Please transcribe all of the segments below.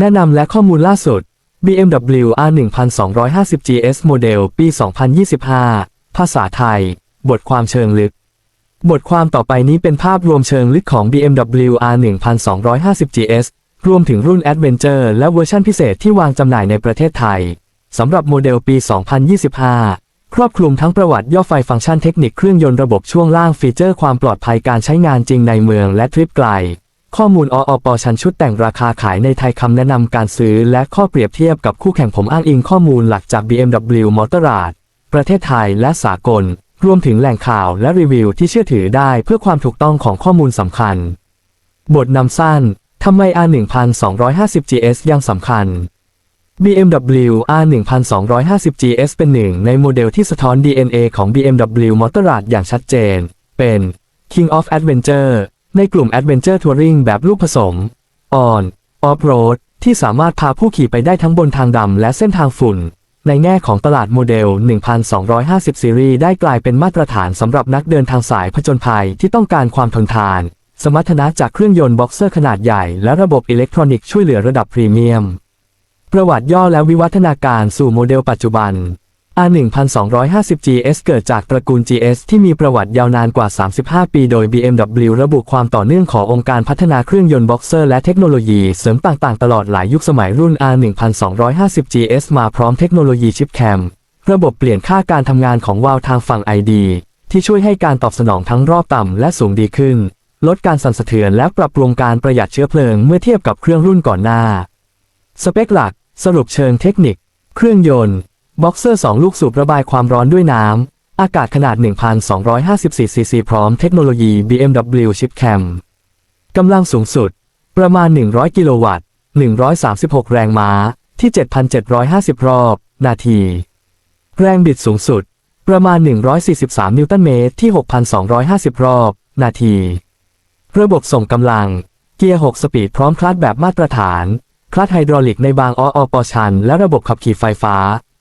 แนะนำและข้อมูลล่าสุด BMW R1250 GS โมเดลปี 2025 ภาษาไทย บทความเชิงลึก บทความต่อไปนี้เป็นภาพรวมเชิงลึกของ BMW R1250 GS รวมถึงรุ่น Adventure และเวอร์ชันพิเศษที่วางจำหน่ายในประเทศไทย สำหรับโมเดลปี 2025 ครอบคลุมทั้งประวัติย่อไฟฟังก์ชันเทคนิคเครื่องยนต์ระบบช่วงล่างฟีเจอร์ความปลอดภัยการใช้งานจริงในเมืองและทริปไกล ข้อมูลออปชันชุดแต่งราคาขายในไทยคำแนะนำการซื้อ และข้อเปรียบเทียบกับคู่แข่งผมอ้างอิงข้อมูลหลักจาก BMW Motorrad ประเทศไทยและสากล รวมถึงแหล่งข่าวและรีวิวที่เชื่อถือได้เพื่อความถูกต้องของข้อมูลสำคัญ บทนำสั้นทำไม R1250 GS ยังสำคัญ BMW R1250 GS เป็นหนึ่งในโมเดลที่สะท้อน DNA ของ BMW Motorrad อย่างชัดเจน เป็น King of Adventure ในกลุ่ม Adventure Touring แบบลูกผสม On Off-Road ที่สามารถพาผู้ขี่ไปได้ทั้งบนทางดำและเส้นทางฝุ่น ในแง่ของตลาดโมเดล 1250 ซีรีส์ได้กลายเป็นมาตรฐานสำหรับนักเดินทางสายผจญภัยที่ต้องการความทนทาน สมรรถนะจากเครื่องยนต์บ็อกเซอร์ขนาดใหญ่และระบบอิเล็กทรอนิกส์ช่วยเหลือระดับพรีเมียม ประวัติย่อและวิวัฒนาการสู่โมเดลปัจจุบัน R1250 GS เกิดจากตระกูล GS ที่มีประวัติยาวนานกว่า 35 ปีโดย BMW ระบุความต่อเนื่องขององค์การพัฒนาเครื่องยนต์บ็อกเซอร์และเทคโนโลยีเสริมต่างๆ ตลอดหลายยุคสมัยรุ่น R1250 GS มาพร้อมเทคโนโลยีชิปแคม ระบบเปลี่ยนค่าการทำงานของวาล์วทางฝั่ง ID ที่ช่วยให้การตอบสนองทั้งรอบต่ำและสูงดีขึ้น ลดการสั่นสะเทือนและปรับปรุงการประหยัดเชื้อเพลิงเมื่อเทียบกับเครื่องรุ่นก่อนหน้า สเปคหลัก สรุปเชิงเทคนิค เครื่องยนต์ บ็อกเซอร์ 2 ลูกสูบระบายความร้อนด้วยน้ำ อากาศขนาด 1,254 ซีซี พร้อมเทคโนโลยี BMW ChipCam กำลังสูงสุด ประมาณ 100 กิโลวัตต์ 136 แรงม้า ที่ 7,750 รอบ นาที แรงบิดสูงสุด ประมาณ 143 นิวตันเมตร ที่ 6,250 รอบ นาที ระบบส่งกำลัง เกียร์ 6 สปีดพร้อมคลัตช์แบบมาตรฐาน คลัตช์ไฮดรอลิกในบางออปอชัน และระบบขับขี่ไฟฟ้า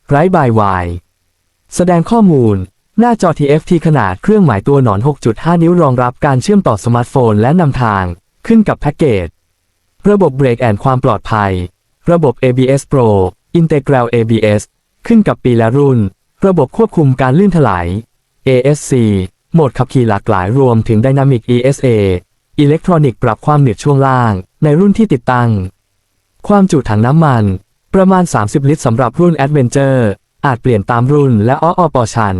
ไร้บายวาย แสดงข้อมูล หน้าจอ TFT ขนาดเครื่องหมายตัวหนอน 6.5 นิ้วรองรับการเชื่อมต่อสมาร์ทโฟนและนำทาง ขึ้นกับแพ็กเกจ ระบบเบรกแอนความปลอดภัย ระบบ ABS Pro Integral ABS ขึ้นกับปีและรุ่น ระบบควบคุมการลื่นถลาย ASC โหมดขับขี่หลากหลายรวมถึง Dynamic ESA อิเล็กทรอนิกส์ปรับความหนืดช่วงล่าง ในรุ่นที่ติดตั้ง ความจุถังน้ำมัน ประมาณ 30 ลิตรสำหรับรุ่น Adventure อาจเปลี่ยนตามรุ่นและออปอชัน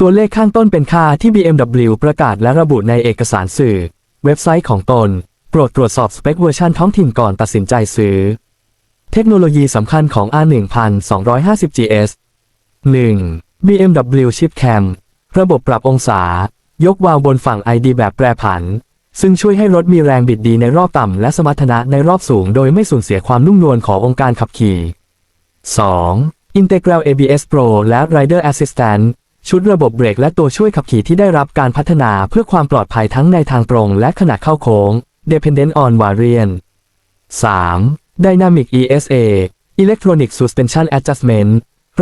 ตัวเลขข้างต้นเป็นค่าที่ BMW ประกาศและระบุในเอกสารสื่อ เว็บไซต์ของตน โปรดตรวจสอบสเปคเวอร์ชันท้องถิ่นก่อนตัดสินใจซื้อ เทคโนโลยีสำคัญของ R1250 GS 1. BMW Chip Cam ระบบปรับองศา ยกวาล์วบนฝั่ง ID แบบแปรผัน ซึ่งช่วยให้รถมีแรงบิดดีในรอบต่ำและสมรรถนะในรอบสูงโดยไม่สูญเสียความนุ่มนวลขององค์การขับขี่ 2. Integral ABS Pro และ Rider Assistant ชุดระบบเบรกและตัวช่วยขับขี่ที่ได้รับการพัฒนาเพื่อความปลอดภัยทั้งในทางตรงและขณะเข้าโค้ง Dependent on Variant 3. Dynamic ESA Electronic Suspension Adjustment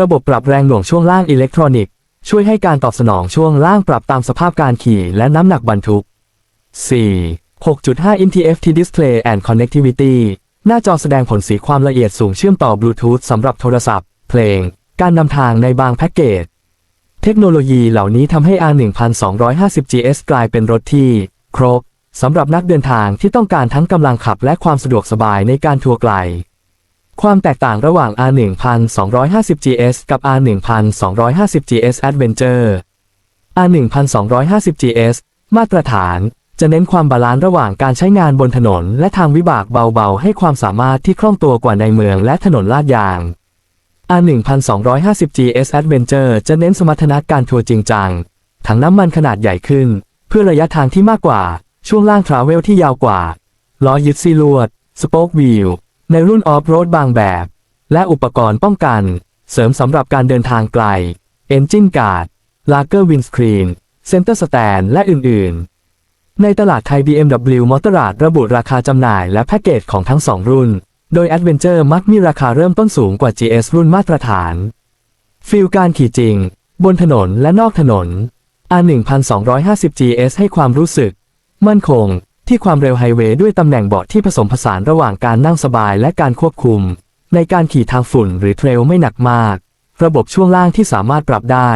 ระบบปรับแรงหน่วงช่วงล่างอิเล็กทรอนิกส์ช่วยให้การตอบสนองช่วงล่างปรับตามสภาพการขี่และน้ำหนักบรรทุก 4. 6.5 inch TFT Display and Connectivity หน้าจอแสดงผลสีความละเอียดสูงเชื่อมต่อบลูทูธสำหรับโทรศัพท์ เพลง การนำทางในบางแพ็กเกจ เทคโนโลยีเหล่านี้ทำให้ R1250 GS กลายเป็นรถที่ ครบสำหรับนักเดินทางที่ต้องการทั้งกำลังขับและความสะดวกสบายในการทัวร์ไกล ความแตกต่างระหว่าง R1250 GS กับ R1250 GS Adventure R1250 GS มาตรฐาน จะเน้นความบาลานซ์ระหว่างการใช้งานบนถนน และทางวิบากเบาๆ ให้ความสามารถที่คล่องตัวกว่าในเมืองและถนนลาดยาง R1250 GS Adventure จะเน้นสมรรถนะการทัวร์จริงจัง ถังน้ำมันขนาดใหญ่ขึ้น เพื่อระยะทางที่มากกว่า ช่วงล่างทราเวลที่ยาวกว่า ล้อยึดซี่ลวด สโป๊กวีลในรุ่นออฟโรดบางแบบ และอุปกรณ์ป้องกัน เสริมสำหรับการเดินทางไกล เอนจินการ์ด ลาเกอร์วินสครีน เซนเตอร์สแตนและอื่นๆ ในตลาดไทย BMW Motorrad ระบุราคาจำหน่ายและแพ็กเกจของทั้งสองรุ่น โดย Adventure มักมีราคาเริ่มต้นสูงกว่า GS รุ่นมาตรฐาน ฟิลการขี่จริง บนถนนและนอกถนน R1250 GS ให้ความรู้สึก มั่นคง ที่ความเร็วไฮเวย์ด้วยตำแหน่งเบาะที่ผสมผสานระหว่างการนั่งสบายและการควบคุม ในการขี่ทางฝุ่นหรือเทรลไม่หนักมาก ระบบช่วงล่างที่สามารถปรับได้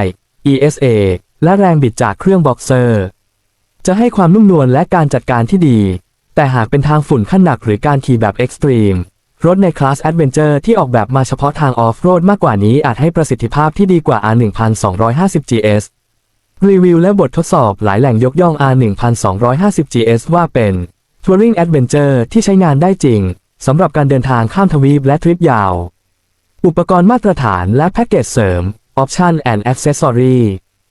ESA และแรงบิดจากเครื่องบ็อกเซอร์ จะให้ความนุ่มนวลและการจัดการที่ดี แต่หากเป็นทางฝุ่นขั้นหนักหรือการขี่แบบเอ็กซ์ตรีมรถในคลาสแอดเวนเจอร์ที่ออกแบบมาเฉพาะทางออฟโรดมากกว่านี้อาจให้ประสิทธิภาพที่ดีกว่า R1250 GS รีวิวและบททดสอบหลายแหล่งยกย่อง R1250 GS ว่าเป็น Touring Adventure ที่ใช้งานได้จริงสำหรับการเดินทางข้ามทวีปและทริปยาว อุปกรณ์มาตรฐานและแพ็กเกจเสริม Option and Accessory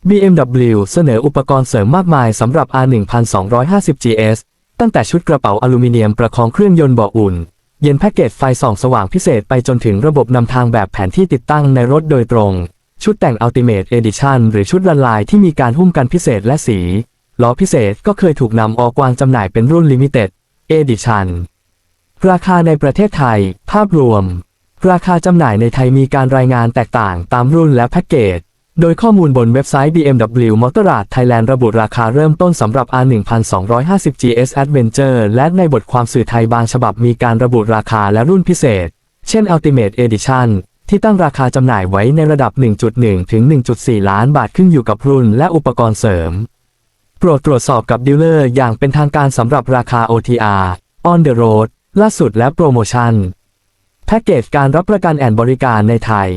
BMW เสนออุปกรณ์เสริมมากมายสำหรับ R1250 GS ตั้งแต่ชุดกระเป๋าอลูมิเนียมประคองเครื่องยนต์เบาะอุ่น เย็นแพ็กเกจไฟส่องสว่างพิเศษไปจนถึงระบบนำทางแบบแผนที่ติดตั้งในรถโดยตรง ชุดแต่ง Ultimate Edition หรือชุดละลายที่มีการหุ้มกันพิเศษและสี ล้อพิเศษก็เคยถูกนำออกวางจำหน่ายเป็นรุ่น Limited Edition ราคาในประเทศไทย ภาพรวม ราคาจำหน่ายในไทยมีการรายงานแตกต่างตามรุ่นและแพ็กเกจ โดยข้อมูลบนเว็บไซต์ BMW Motorrad Thailand ระบุราคาเริ่มต้นสำหรับ R1250 GS Adventure และในบทความสื่อไทยบางฉบับมีการระบุราคาและรุ่นพิเศษ เช่น Ultimate Edition ที่ตั้งราคาจำหน่ายไว้ในระดับ 1.1 ถึง 1.4 ล้านบาทขึ้นอยู่กับรุ่นและอุปกรณ์เสริม โปรดตรวจสอบกับดีลเลอร์อย่างเป็นทางการสำหรับราคา OTR On the Road ล่าสุดและโปรโมชั่น แพ็กเกจการรับประกันแอนบริการในไทย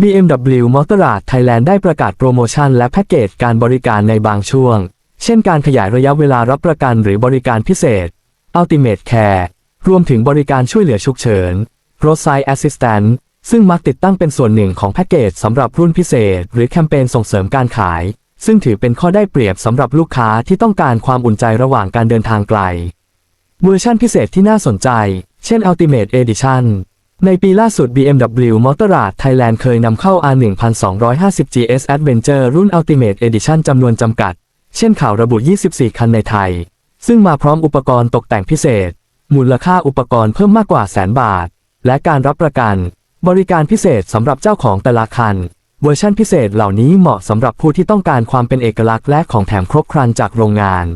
BMW Motorrad Thailand ได้ประกาศโปรโมชั่นและแพ็กเกจการบริการในบางช่วง เช่นการขยายระยะเวลารับประกันหรือบริการพิเศษ Ultimate Care รวมถึงบริการช่วยเหลือฉุกเฉิน Roadside Assistant ซึ่งมักติดตั้งเป็นส่วนหนึ่งของแพ็กเกจสำหรับรุ่นพิเศษ หรือแคมเปญส่งเสริมการขาย ซึ่งถือเป็นข้อได้เปรียบสำหรับลูกค้าที่ต้องการความอุ่นใจระหว่างการเดินทางไกล เวอร์ชันพิเศษที่น่าสนใจ เช่น Ultimate Edition ในปีล่าสุด BMW Motorrad Thailand เคยนำเข้า R1250 GS Adventure รุ่น Ultimate Edition จำนวนจำกัด เช่นข่าวระบุ 24 คันในไทย ซึ่งมาพร้อมอุปกรณ์ตกแต่งพิเศษ มูลค่าอุปกรณ์เพิ่มมากกว่าแสนบาท และการรับประกัน บริการพิเศษสำหรับเจ้าของแต่ละคัน เวอร์ชันพิเศษเหล่านี้เหมาะสำหรับผู้ที่ต้องการความเป็นเอกลักษณ์และของแถมครบครันจากโรงงาน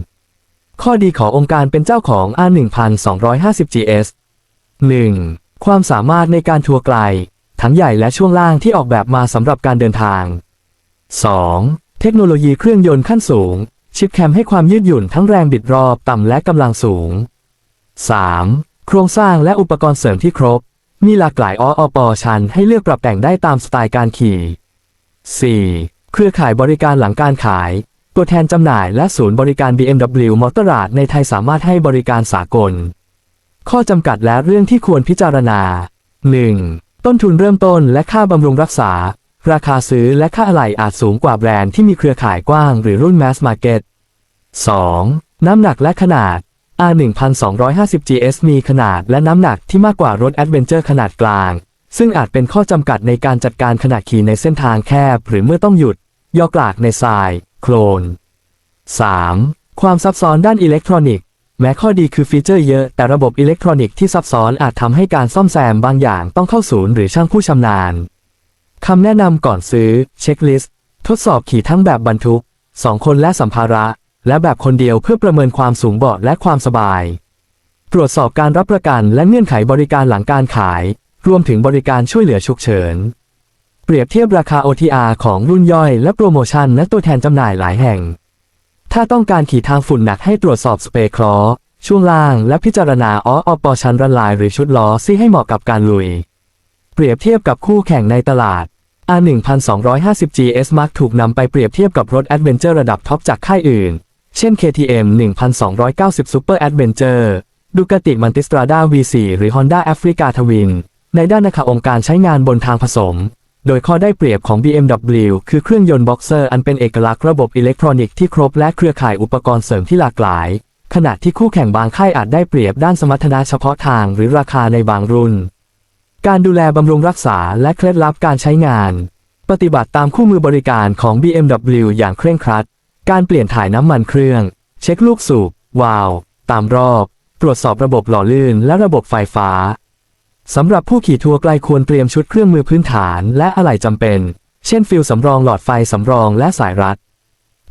ข้อดีขององค์การเป็นเจ้าของ R1250 GS 1. ความสามารถในการทัวร์ไกล ทั้งใหญ่และช่วงล่างที่ออกแบบมาสำหรับการเดินทาง 2. เทคโนโลยีเครื่องยนต์ขั้นสูง ชิปแคมให้ความยืดหยุ่นทั้งแรงบิดรอบต่ำและกำลังสูง 3. โครงสร้างและอุปกรณ์เสริมที่ครบ มีหลากหลายออปอชันให้เลือกปรับแต่งได้ตามสไตล์การขี่ 4. เครือข่ายบริการหลังการขาย ตัวแทนจำหน่ายและศูนย์บริการ BMW Motorrad ในไทยสามารถให้บริการสากล ข้อจำกัดและเรื่องที่ควรพิจารณา 1. ต้นทุนเริ่มต้นและค่าบำรุงรักษา ราคาซื้อและค่าอะไหล่อาจสูงกว่าแบรนด์ที่มีเครือข่ายกว้างหรือรุ่น Mass Market 2. น้ำหนักและขนาด R1250 GS มีขนาดและน้ำหนักที่มากกว่ารถ Adventure ขนาดกลาง ซึ่งอาจเป็นข้อจำกัดในการจัดการขณะขี่ในเส้นทางแคบ หรือเมื่อต้องหยุด ยอกลากในทราย โคลน 3. ความซับซ้อนด้านอิเล็กทรอนิกส์ แม้ข้อดีคือฟีเจอร์เยอะ แต่ระบบอิเล็กทรอนิกส์ที่ซับซ้อนอาจทำให้การซ่อมแซมบางอย่างต้องเข้าศูนย์หรือช่างผู้ชำนาญคำแนะนำก่อนซื้อ เช็คลิสต์ ทดสอบขี่ทั้งแบบบรรทุก 2 คนและสัมภาระ และแบบคนเดียวเพื่อประเมินความสูงเบาะและความสบาย ตรวจสอบการรับประกันและเงื่อนไขบริการหลังการขาย รวมถึงบริการช่วยเหลือฉุกเฉิน เปรียบเทียบราคา OTR ของรุ่นย่อยและโปรโมชั่นและตัวแทนจำหน่ายหลายแห่ง ถ้าต้องการขี่ทางฝุ่นหนักให้ตรวจสอบสเปรย์คลอช่วงล่างและพิจารณาอออปอชันรันลายหรือชุดล้อซี่ให้เหมาะกับการลุย เปรียบเทียบกับคู่แข่งในตลาด R1250 GS Mark ถูกนำไปเปรียบเทียบกับรถ Adventure ระดับท็อปจากค่ายอื่น เช่น KTM 1290 Super Adventure Ducati Multistrada V4 หรือ Honda Africa Twin ในด้านนาคาองค์การใช้งานบนทางผสม โดยข้อได้เปรียบของ BMW คือเครื่องยนต์บ็อกเซอร์อันเป็นเอกลักษณ์ระบบอิเล็กทรอนิกส์ที่ครบและเครือข่ายอุปกรณ์เสริมที่หลากหลาย ขณะที่คู่แข่งบางค่ายอาจได้เปรียบด้านสมรรถนะเฉพาะทางหรือราคาในบางรุ่น การดูแลบำรุงรักษาและเคล็ดลับการใช้งาน ปฏิบัติตามคู่มือบริการของ BMW อย่างเคร่งครัด การเปลี่ยนถ่ายน้ำมันเครื่อง เช็คลูกสูบวาล์วตามรอบ ตรวจสอบระบบหล่อลื่นและระบบไฟฟ้า สำหรับผู้ขี่ทัวร์ไกลควรเตรียมชุดเครื่องมือพื้นฐานและอะไหล่จำเป็น เช่นฟิลสำรองหลอดไฟสำรองและสายรัด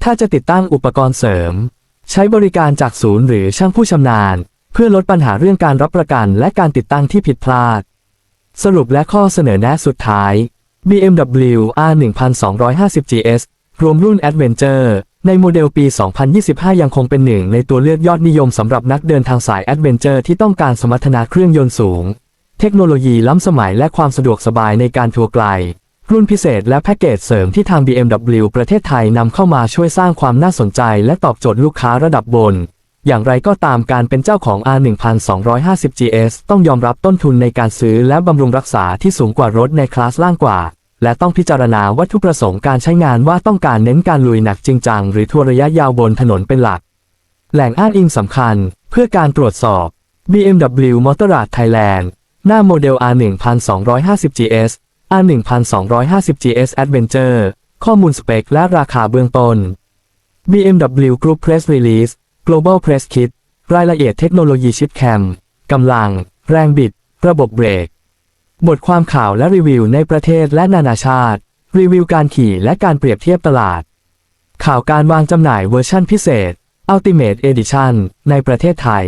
ถ้าจะติดตั้งอุปกรณ์เสริม ใช้บริการจากศูนย์หรือช่างผู้ชำนาญ เพื่อลดปัญหาเรื่องการรับประกันและการติดตั้งที่ผิดพลาด สรุปและข้อเสนอแนะสุดท้าย BMW R 1250 GS รวมรุ่น Adventure ในโมเดลปี 2025 ยังคงเป็นหนึ่งในตัวเลือกยอดนิยมสำหรับนักเดินทางสาย Adventure ที่ต้องการสมรรถนะเครื่องยนต์สูง เทคโนโลยีล้ำสมัยและความสะดวกสบายในการทัวร์ไกล รุ่นพิเศษและแพ็กเกจเสริมที่ทาง BMW ประเทศไทยนำเข้ามาช่วยสร้างความน่าสนใจและตอบโจทย์ลูกค้าระดับบน อย่างไรก็ตามการเป็นเจ้าของ R 1250 GS ต้องยอมรับต้นทุนในการซื้อและบำรุงรักษาที่สูงกว่ารถในคลาสล่างกว่า และต้องพิจารณาวัตถุประสงค์การใช้งานว่าต้องการเน้นการลุยหนักจริงจังหรือทัวร์ระยะยาวบนถนนเป็นหลัก แหล่งอ้างอิงสำคัญ เพื่อการตรวจสอบ BMW Motorrad Thailand หน้าโมเดล R 1250 GS R 1250 GS Adventure ข้อมูลสเปคและราคาเบื้องต้น BMW Group Press Release Global Press Kit รายละเอียดเทคโนโลยีชิปแคมกำลัง แรงบิด ระบบเบรก บทความข่าวและรีวิวในประเทศและนานาชาติ รีวิวการขี่และการเปรียบเทียบตลาด ข่าวการวางจำหน่ายเวอร์ชั่นพิเศษ Ultimate Edition ในประเทศไทย